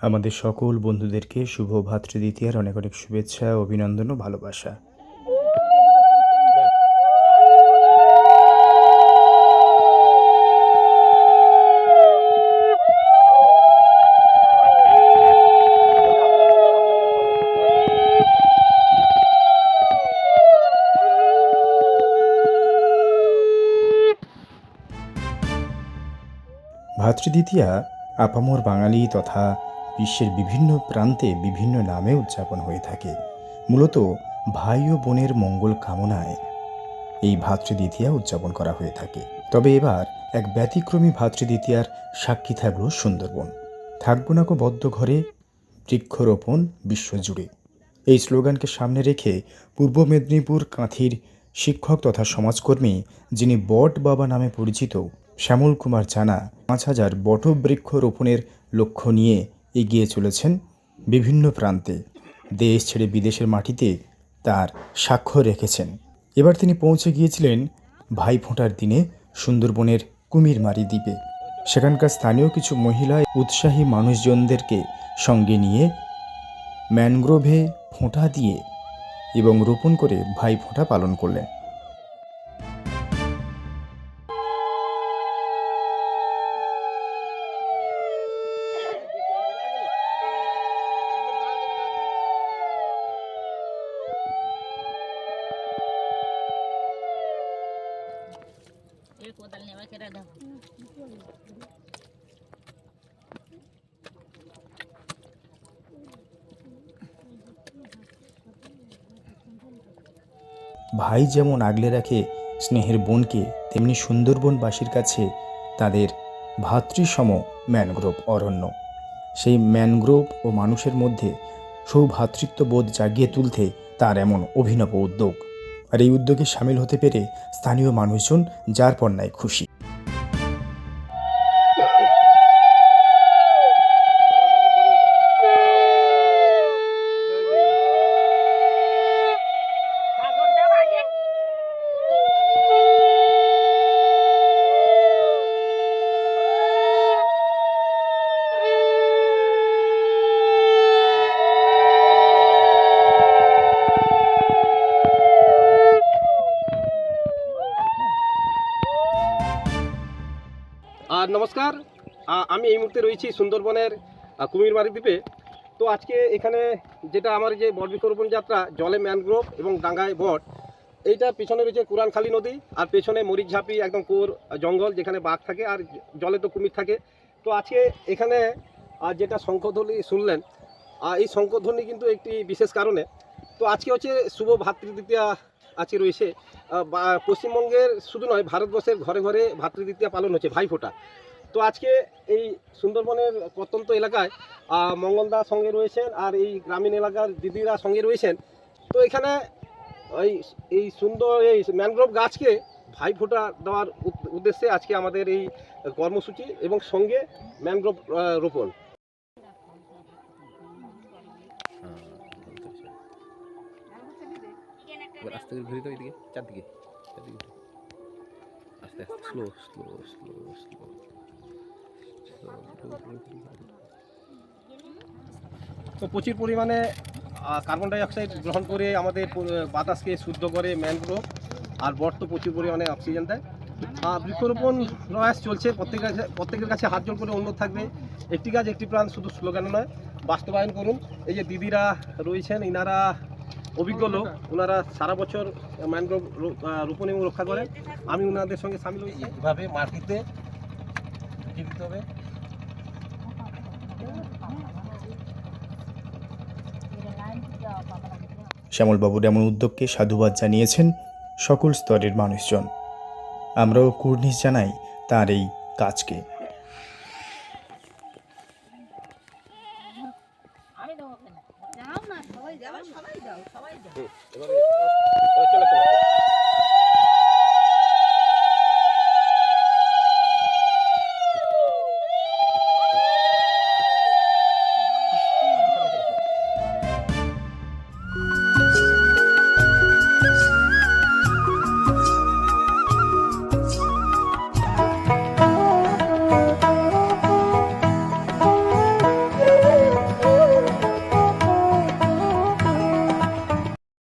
আমাদের সকল বন্ধুদেরকে শুভ ভাতৃদ্বিতীয়ার অনেক অনেক শুভেচ্ছা, অভিনন্দন ও ভালোবাসা। ভাতৃদ্বিতীয়া আপামর বাঙালি তথা বিশ্বের বিভিন্ন প্রান্তে বিভিন্ন নামে উদযাপন হয়ে থাকে। মূলত ভাই ও বোনের মঙ্গল কামনায় এই ভাতৃদ্বিতীয়া উদযাপন করা হয়ে থাকে। তবে এবার এক ব্যতিক্রমী ভাতৃদ্বিতীয়ার সাক্ষী থাকল সুন্দরবন। থাকব বদ্ধ ঘরে, বৃক্ষরোপণ বিশ্বজুড়ে। এই স্লোগানকে সামনে রেখে পূর্ব মেদিনীপুর কাঁথির শিক্ষক তথা সমাজকর্মী, যিনি বট বাবা নামে পরিচিত, শ্যামল কুমার জানা, পাঁচ হাজার বটবৃক্ষ রোপণের লক্ষ্য নিয়ে এগিয়ে চলেছেন বিভিন্ন প্রান্তে। দেশ ছেড়ে বিদেশের মাটিতে তার স্বাক্ষর রেখেছেন। এবার তিনি পৌঁছে গিয়েছিলেন ভাইফোঁটার দিনে সুন্দরবনের কুমিরমারি দ্বীপে। সেখানকার স্থানীয় কিছু মহিলা উৎসাহী মানুষজনদেরকে সঙ্গে নিয়ে ম্যানগ্রোভে ফোঁটা দিয়ে এবং রোপণ করে ভাই ফোঁটা পালন করলেন। কোদাল ভাই যেমন আগলে রাখে স্নেহের বোনকে, তেমনি সুন্দরবনবাসীর কাছে তাদের ভাতৃসম ম্যানগ্রোভ অরণ্য। সেই ম্যানগ্রোভ ও মানুষের মধ্যে সৌভ্রাতৃত্ববোধ জাগিয়ে তুলতে তার এমন অভিনব উদ্যোগ। আর এই উদ্যোগে সামিল হতে পেরে স্থানীয় মানুষজন যার পর খুশি। নমস্কার। আমি এই মুহূর্তে রয়েছি সুন্দরবনের আ, কুমিরমারি দ্বীপে। তো আজকে এখানে যেটা আমার যে বট বৃক্ষরোপণ যাত্রা জলে ম্যানগ্রোভ এবং ডাঙ্গায় বট এইটা পেছনে রয়েছে কুরানখালী নদী আর পেছনে মরিচঝাপি একদম কোর জঙ্গল যেখানে বাঘ থাকে আর জলে তো কুমির থাকে। তো আজকে এখানে আ, যেটা শঙ্খধ্বনি শুনলেন এই শঙ্খধ্বনি কিন্তু একটি বিশেষ কারণে। তো আজকে হচ্ছে শুভ ভাতৃদ্বিতীয়া আজকে রয়েছে। পশ্চিমবঙ্গের শুধু নয়, ভারতবর্ষের ঘরে ঘরে ভাতৃদ্বিতীয়া পালন হচ্ছে ভাইফোঁটা। তো আজকে এই সুন্দরবনের প্রত্যন্ত এলাকায় মঙ্গলদা সঙ্গে রয়েছেন আর এই গ্রামীণ এলাকার দিদিরা সঙ্গে রয়েছেন। তো এখানে ওই এই সুন্দর, এই ম্যানগ্রোভ গাছকে ভাইফোঁটা দেওয়ার উদ্দেশ্যে আজকে আমাদের এই কর্মসূচি এবং সঙ্গে ম্যানগ্রোভ রোপণ। এবার আস্তে করে ঘুরে দাও এদিকে, চারদিকে চারদিকে আস্তে আস্তে স্লো স্লো স্লো স্লো তো প্রচুর পরিমাণে কার্বন ডাই অক্সাইড গ্রহণ করে আমাদের বাতাসকে শুদ্ধ করে ম্যানগ্রোভ আর বট তো প্রচুর পরিমাণে অক্সিজেন দেয়। বৃক্ষরোপণ প্রয়াস চলছে, প্রত্যেকের কাছে প্রত্যেকের কাছে হাত জোর করে অনুরোধ থাকবে, একটি গাছ, একটি প্রাণ শুধু স্লোগান নয়, বাস্তবায়ন করুন। এই যে দিদিরা রয়েছেন, ইনারা অভিজ্ঞ লোক, ওনারা সারা বছর ম্যানগ্রোভ রোপণ এবং রক্ষা করেন আমি ওনাদের সঙ্গে সামিল হয়েছি এভাবে মাটিতে দিতে হবে। শ্যামলবাবুর এমন উদ্যোগকে সাধুবাদ জানিয়েছেন সকল স্তরের মানুষজন। আমরাও কুর্নিশ জানাই তার এই কাজকে। আমি